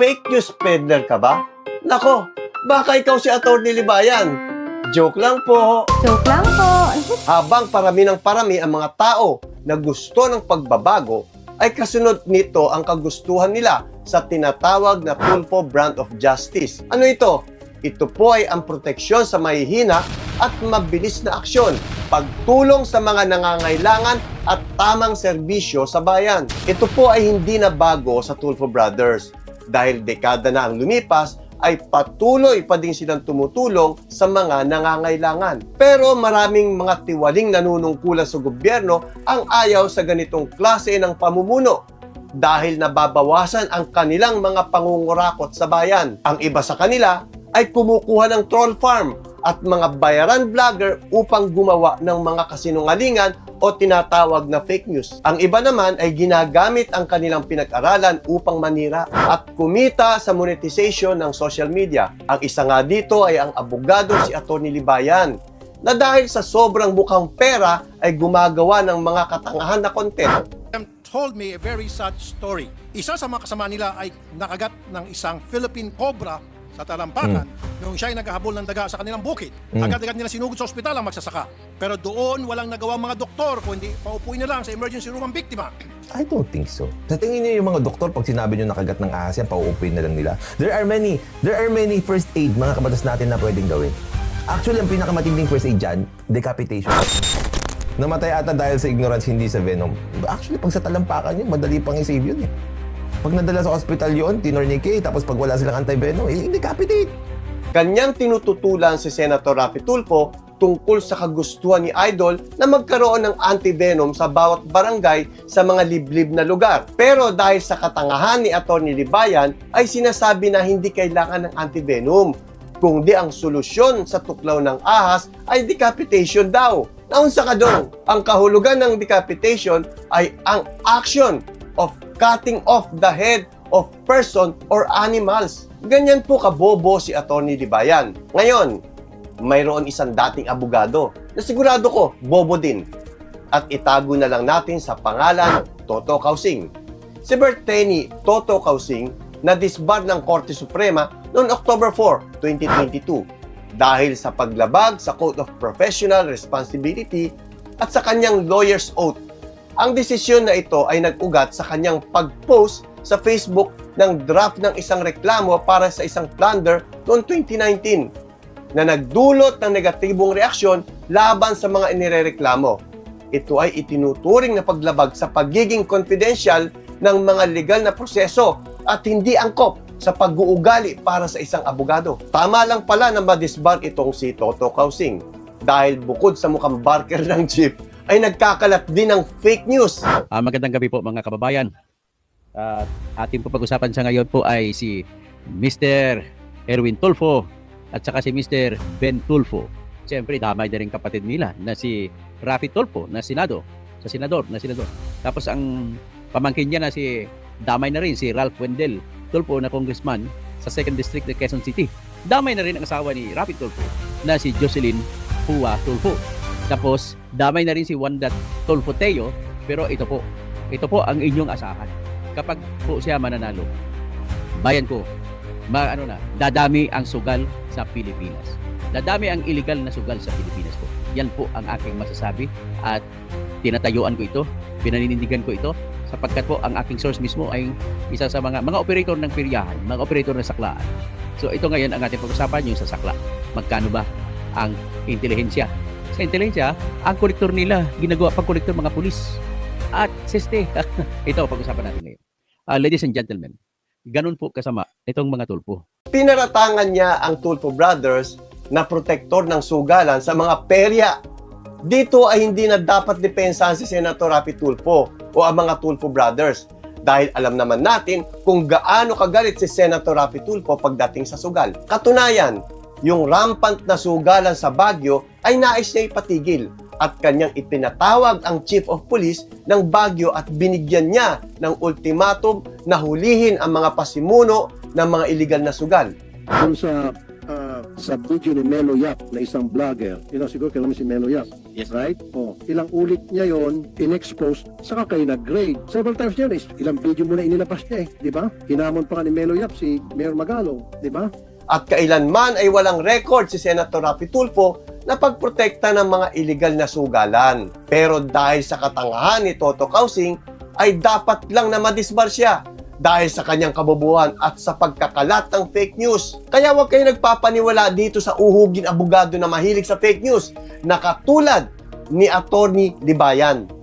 Fake news peddler ka ba? Nako, baka ikaw si Atty. Libayan. Joke lang po. Joke lang po. Habang parami ng parami ang mga tao na gusto ng pagbabago, ay kasunod nito ang kagustuhan nila sa tinatawag na Tulfo Brand of Justice. Ano ito? Ito po ay ang proteksyon sa mahihina at mabilis na aksyon, pagtulong sa mga nangangailangan at tamang serbisyo sa bayan. Ito po ay hindi na bago sa Tulfo Brothers dahil dekada na ang lumipas ay patuloy pa din silang tumutulong sa mga nangangailangan. Pero maraming mga tiwaling nanunungkulan sa gobyerno ang ayaw sa ganitong klase ng pamumuno dahil nababawasan ang kanilang mga pangungurakot sa bayan. Ang iba sa kanila ay kumukuha ng troll farm at mga bayaran vlogger upang gumawa ng mga kasinungalingan o tinatawag na fake news. Ang iba naman ay ginagamit ang kanilang pinag-aralan upang manira at kumita sa monetization ng social media. Ang isa nga dito ay ang abogado si Atty. Libayan na dahil sa sobrang mukhang pera ay gumagawa ng mga katangahan na content them told me a very sad story. Isa sa mga kasama nila ay nakagat ng isang Philippine cobra sa talampakan noong siya ay naghahabol ng daga sa kanilang bukid. Agad-agad nila sinugod sa ospital ang magsasaka. Pero doon walang nagawa mga doktor kundi paupuin na lang sa emergency room ang biktima. I don't think so. Sa tingin niyo yung mga doktor, pag sinabi niyo nakagat ng ahas yan, pauupuin na lang nila. There are many, there are many first aid mga kabatas natin na pwedeng gawin. Actually, ang pinakamatinding first aid dyan, decapitation. Namatay ata dahil sa ignorance, hindi sa venom. Actually, pag sa talampakan yun, madali pang i-save yun eh. Pag nadala sa hospital yun, tinorniquet, tapos pag wala silang anti-venom, eh, decapitate. Kanyang tinututulan si Senator Rafi Tulfo tungkol sa kagustuhan ni Idol na magkaroon ng antivenom sa bawat barangay sa mga liblib na lugar. Pero dahil sa katangahan ni Atty. Libayan ay sinasabi na hindi kailangan ng antivenom kung di ang solusyon sa tuklaw ng ahas ay decapitation daw. Naunsa ka dong, ang kahulugan ng decapitation ay ang action of cutting off the head of person or animals. Ganyan po kabobo si Atty. Libayan. Ngayon, mayroon isang dating abogado na sigurado ko bobo din. At itago na lang natin sa pangalan Toto Kausing. Si Berteni Toto Kausing na disbar ng Korte Suprema noong October 4, 2022 dahil sa paglabag sa Code of Professional Responsibility at sa kanyang lawyer's oath. Ang desisyon na ito ay nag-ugat sa kanyang pag-post sa Facebook ng draft ng isang reklamo para sa isang plunder noong 2019 na nagdulot ng negatibong reaksyon laban sa mga inirereklamo. Ito ay itinuturing na paglabag sa pagiging confidential ng mga legal na proseso at hindi angkop sa pag-uugali para sa isang abogado. Tama lang pala na madisbar itong si Toto Kausing dahil bukod sa mukhang barker ng jeep ay nagkakalat din ng fake news. Ah, magandang gabi po mga kababayan. At ating po pag-usapan sa ngayon po ay si Mr. Erwin Tulfo at saka si Mr. Ben Tulfo. Siyempre, damay na rin kapatid nila na si Rafi Tulfo na senado, sa senador, na senador. Tapos ang pamangkin niya na si damay na rin si Ralph Wendell Tulfo na congressman sa 2nd District ng Quezon City. Damay na rin ang asawa ni Rafi Tulfo na si Jocelyn Hua Tulfo. Tapos, damay na rin si Wanda Tulfo pero ito po, ito po ang inyong asahan. Kapag po siya mananalo, bayan ko, ma, ano na, dadami ang sugal sa Pilipinas. Dadami ang illegal na sugal sa Pilipinas po. Yan po ang aking masasabi at tinatayuan ko ito, pinaninindigan ko ito sapagkat po ang aking source mismo ay isa sa mga mga operator ng piryahan, mga operator ng saklaan. So ito ngayon ang ating pag-usapan yung sa sakla. Magkano ba ang intelihensya? Sa intelihensya, ang kolektor nila, ginagawa pang kolektor mga pulis. At siste, ito pag-usapan natin ngayon. Ah, ladies and gentlemen, ganun po kasama itong mga tulpo. Pinaratangan niya ang Tulfo Brothers na protektor ng sugalan sa mga perya. Dito ay hindi na dapat depensahan si Senator Rapi Tulfo o ang mga Tulfo Brothers dahil alam naman natin kung gaano kagalit si Senator Rapi Tulfo pagdating sa sugal. Katunayan, yung rampant na sugalan sa Baguio ay nais niya ipatigil at kanyang ipinatawag ang Chief of Police ng Baguio at binigyan niya ng ultimatum na hulihin ang mga pasimuno ng mga illegal na sugal. Doon sa ah, sa video ni Melo Yap na isang vlogger, you know, siguro mo si Melo Yap. Yes. Right? O, ilang ulit niya yon in-expose, saka kayo nag-grade. Several times niya, is- ilang video mo na inilabas niya eh, di ba? Hinamon pa nga ni Melo Yap si Mayor Magalong, di ba? At kailanman ay walang record si Senator Rafi Tulfo na pagprotekta ng mga illegal na sugalan. Pero dahil sa katangahan ni Toto Kausing, ay dapat lang na madisbar siya dahil sa kanyang kabubuhan at sa pagkakalat ng fake news. Kaya huwag kayo nagpapaniwala dito sa uhugin abogado na mahilig sa fake news na katulad ni Attorney Libayan.